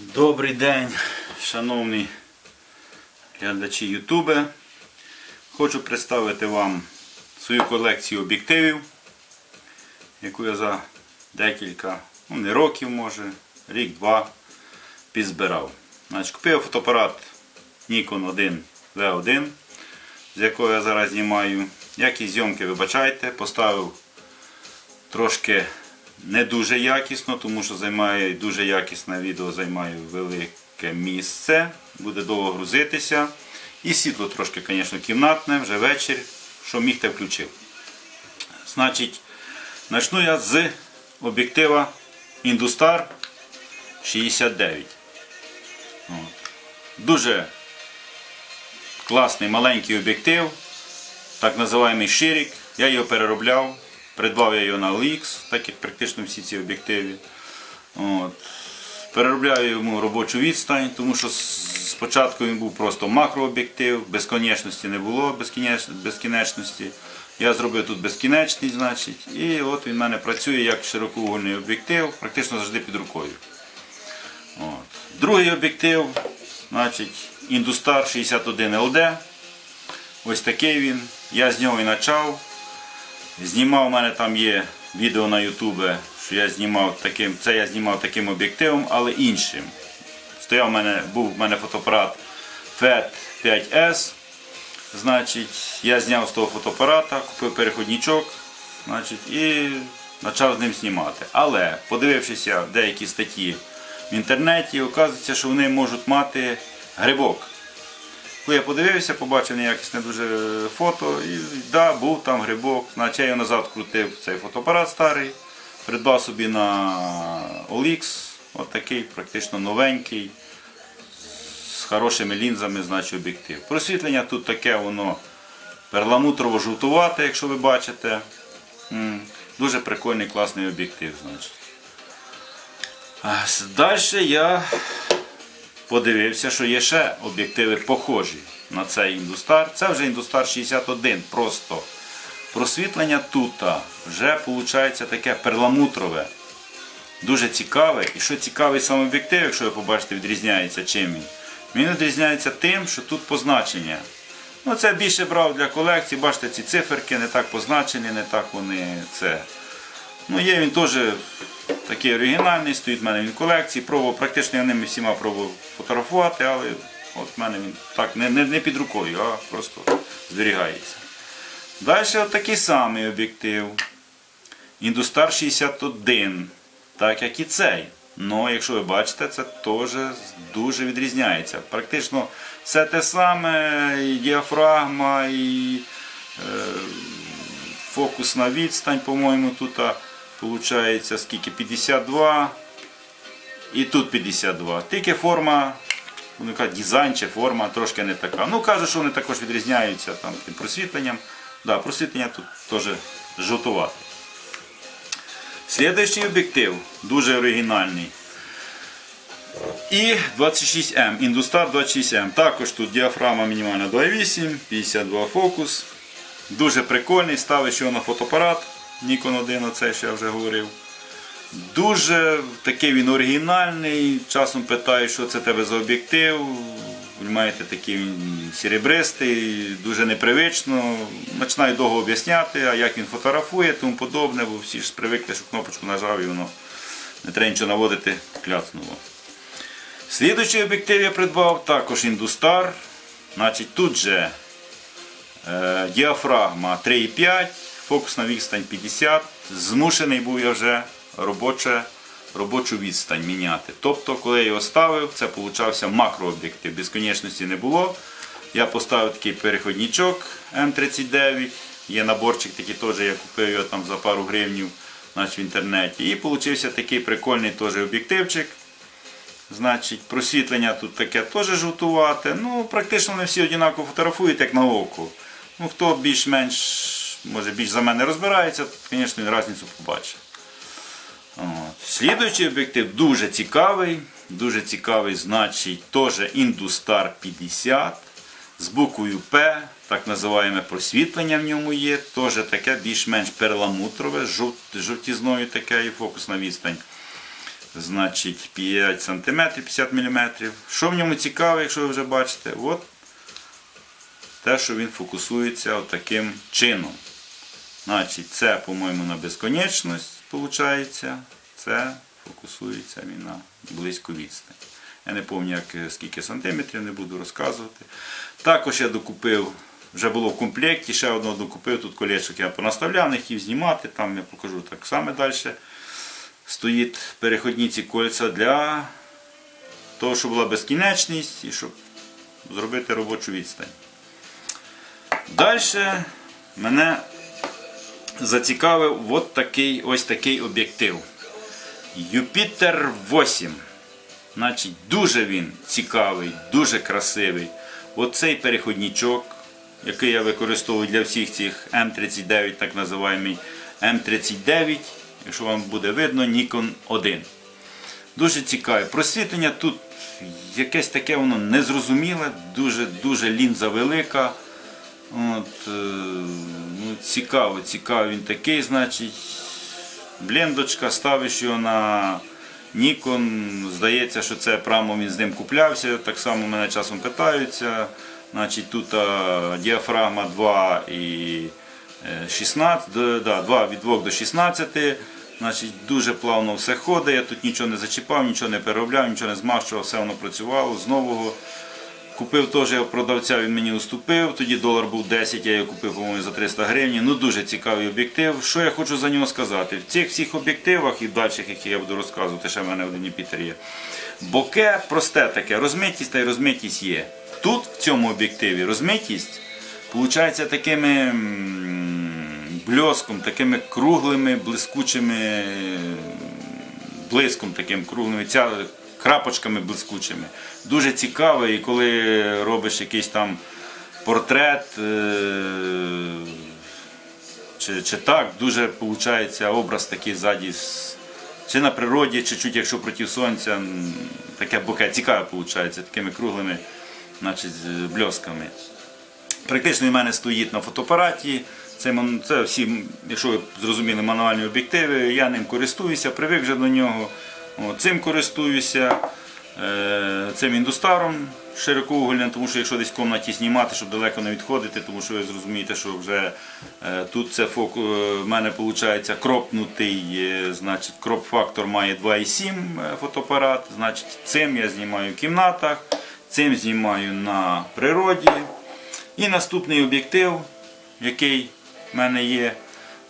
Добрий день, шановні глядачі Ютубе. Хочу представити вам свою колекцію об'єктивів, яку я за декілька, ну не років може, рік-два підзбирав. Значить, купив фотоапарат Nikon 1 V1, з якого я зараз знімаю. Якість зйомки вибачайте, поставив трошки не дуже якісно, тому що займає дуже якісне відео займає велике місце, буде довго грузитися. І світло трошки, звісно, кімнатне, вже вечір, що міг те включив. Значить, почну я з об'єктива Industar 69. От. Дуже класний маленький об'єктив, так називаємий ширик. Я його переробляв. Придбав я його на OLX, так як практично всі ці об'єктиви. Переробляю йому робочу відстань, тому що спочатку він був просто макрооб'єктив, безконечності не було безкінечності. Я зробив тут безкінечність, значить, і от він в мене працює як широкоугольний об'єктив, практично завжди під рукою. От. Другий об'єктив, значить, Industar 61 LD. Ось такий він. Я з нього і почав. Знімав, у мене там є відео на Ютубе, що я знімав таким, це я знімав таким об'єктивом, але іншим. Стояв у мене, був в мене фотоапарат FET 5S. Значить, я зняв з того фотоапарата, купив переходничок значить, і почав з ним знімати. Але подивившися деякі статті в інтернеті, оказується, що вони можуть мати грибок. Коли я подивився, побачив неякісне дуже фото, і да, був там грибок. Значить, я його назад крутив цей фотоапарат старий, придбав собі на OLX, от такий практично новенький, з хорошими лінзами, значить об'єктив. Просвітлення тут таке воно перламутрово-жовтувате, якщо ви бачите. Дуже прикольний, класний об'єктив. значить. Далі я подивився, що є ще об'єктиви похожі на цей індустар. Це вже індустар 61. Просто просвітлення тут вже виходить таке перламутрове. Дуже цікаве. І що цікавий сам об'єктив, якщо ви побачите, відрізняється чим він. Він відрізняється тим, що тут позначення. Ну, це більше брав для колекції. Бачите, ці циферки не так позначені, не так вони це. Ну, є він теж такий оригінальний, стоїть в мене він в колекції. Пробував, практично я ними всіма пробував фотографувати, але от в мене він так не, не, не під рукою, а просто зберігається. Далі от такий самий об'єктив. Industar 61, так як і цей. Ну, якщо ви бачите, це теж дуже відрізняється. Практично все те саме, і діафрагма, і е, фокусна відстань, по-моєму, тут виходить скільки? 52 і тут 52. Тільки форма, ну, яка дизайн чи форма трошки не така. Ну, кажуть, що вони також відрізняються там, тим просвітленням. Да, просвітлення тут теж жовтувате. Слідуючий об'єктив, дуже оригінальний. І 26М, Industar 26М. Також тут діафрагма мінімальна 2,8, 52 фокус. Дуже прикольний, ставиш його на фотоапарат Nikon 1, оце що я вже говорив. Дуже такий він оригінальний. Часом питаю, що це тебе за об'єктив. Маєте такий він серебристий, дуже непривично. Починаю довго об'ясняти, а як він фотографує, тому подобне, бо всі ж привикли, що кнопочку нажав і воно не треба нічого наводити, кляцнуло. Слідуючий об'єктив я придбав також Industar. Значить, тут же е, діафрагма 3,5, фокусна відстань 50. Змушений був я вже робоче, робочу відстань міняти. Тобто, коли я його ставив, це получався макрооб'єктив. Безконечності не було. Я поставив такий переходничок М39. Є наборчик такий теж, я купив його там за пару гривнів значить, в інтернеті. І получився такий прикольний теж об'єктивчик. Значить, просвітлення тут таке теж жовтувате. Ну, практично вони всі однаково фотографують, як на око. Ну, хто більш-менш, може більш за мене розбирається, то, звісно, він різницю побачить. Слідуючий об'єктив дуже цікавий. Дуже цікавий, значить, теж Industar 50 з буквою П, так називаємо просвітлення в ньому є. Теж таке більш-менш перламутрове, жовт, жовтізною таке і фокусна відстань значить 5 см 50 мм. Що в ньому цікаве, якщо ви вже бачите? От те, що він фокусується таким чином. Значить, це, по-моєму, на безконечність виходить. Це фокусується він на близьку відстань. Я не пам'ятаю, е, скільки сантиметрів, не буду розказувати. Також я докупив, вже було в комплекті, ще одного докупив, тут колечок я понаставляв, не хотів знімати, там я покажу так само далі. Стоїть переходні ці кольця для того, щоб була безкінечність і щоб зробити робочу відстань. Далі мене зацікавив от такий, ось такий об'єктив. Юпітер 8. Значить, дуже він цікавий, дуже красивий. Оцей переходничок, який я використовую для всіх цих М39, так називаємий М39, якщо вам буде видно, Nikon 1. Дуже цікаве. Просвітлення тут якесь таке воно незрозуміле, дуже, дуже лінза велика. От, е, цікаво, цікавий він такий, значить. Блендочка, ставиш його на Nikon. Здається, що це прямо він з ним куплявся. Так само мене часом питаються. Значить, тут а, діафрагма 2 і е, 16, да, 2 від 2 до 16. Значить, дуже плавно все ходить. Я тут нічого не зачіпав, нічого не переробляв, нічого не змащував, все воно працювало з нового. Купив теж продавця, він мені уступив. Тоді долар був 10, я його купив, по-моєму, за 300 гривень. Ну дуже цікавий об'єктив. Що я хочу за нього сказати? В цих всіх об'єктивах і в дальших, які я буду розказувати, ще в мене один Юпітер є. Боке просте таке, розмитість та й розмитість є. Тут, в цьому об'єктиві, розмитість виходить такими бльоском, такими круглими, блискучими блиском таким круглим, крапочками блискучими. Дуже цікаво, і коли робиш якийсь там портрет, е, чи, чи так, дуже виходить образ такий ззаді. Чи на природі, чи чуть якщо проти сонця, таке боке цікаве виходить, такими круглими значить, бльосками. Практично в мене стоїть на фотоапараті. Це, це всі, якщо ви зрозуміли, мануальні об'єктиви, я ним користуюся, привик вже до нього. Цим користуюся. Е, Цим індустаром широкоугольним, тому що якщо десь в кімнаті знімати, щоб далеко не відходити, тому що ви зрозумієте, що вже е, тут це фоку, е, в мене виходить кропнутий, значить кроп-фактор має 2,7 е, фотоапарат, значить цим я знімаю в кімнатах, цим знімаю на природі. І наступний об'єктив, який в мене є,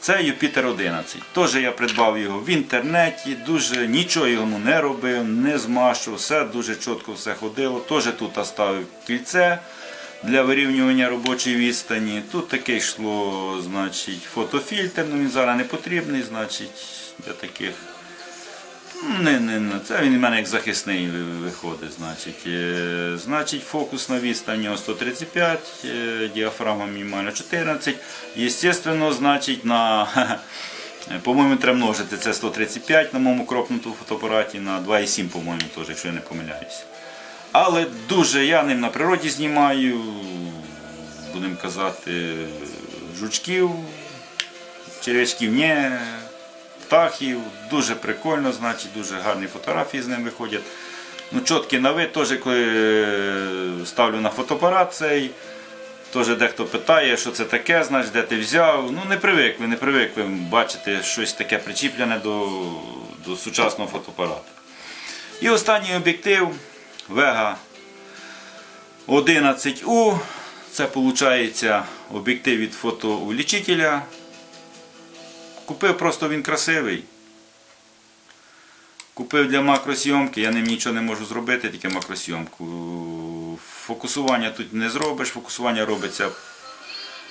це Юпітер 11. Теж я придбав його в інтернеті, дуже нічого йому не робив, не змащував, все дуже чітко все ходило. Теж тут оставив кільце для вирівнювання робочої відстані. Тут таке йшло значить, фотофільтр, ну він зараз не потрібний, значить, для таких не, не, не. Це він у мене як захисний виходить. Значить, Е, значить фокусна відстань у нього 135, е, діафрагма мінімальна 14. Єстественно, значить, на, по-моєму, треба множити це 135 на моєму кропнутому фотоапараті на 2,7, по-моєму, теж, якщо я не помиляюся. Але дуже я ним на природі знімаю, будемо казати, жучків, черв'ячків ні, птахів. Дуже прикольно, значить, дуже гарні фотографії з ним виходять. Ну, чіткі на вид, теж коли е, ставлю на фотоапарат цей. Теж дехто питає, що це таке, значить, де ти взяв. Ну не привикли, не привикли бачити щось таке причіплене до, до сучасного фотоапарату. І останній об'єктив Vega 11U. Це виходить об'єктив від фотоувеличителя. Купив просто він красивий. Купив для макросйомки, я ним нічого не можу зробити, тільки макросйомку. Фокусування тут не зробиш, фокусування робиться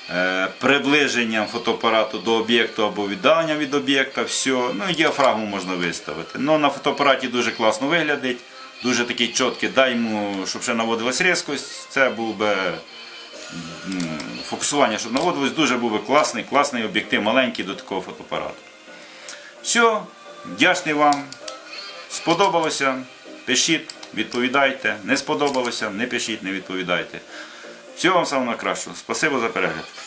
е, приближенням фотоапарату до об'єкту або віддаленням від об'єкта. Все. Ну і діафрагму можна виставити. Ну, на фотоапараті дуже класно виглядить, дуже такий чіткий, дай йому, щоб ще наводилась різкость. Це був би фокусування, щоб наводилось, дуже був класний, класний об'єктив, маленький до такого фотоапарату. Все, вдячний вам. Сподобалося, пишіть, відповідайте. Не сподобалося, не пишіть, не відповідайте. Всього вам самого найкращого. Спасибо за перегляд.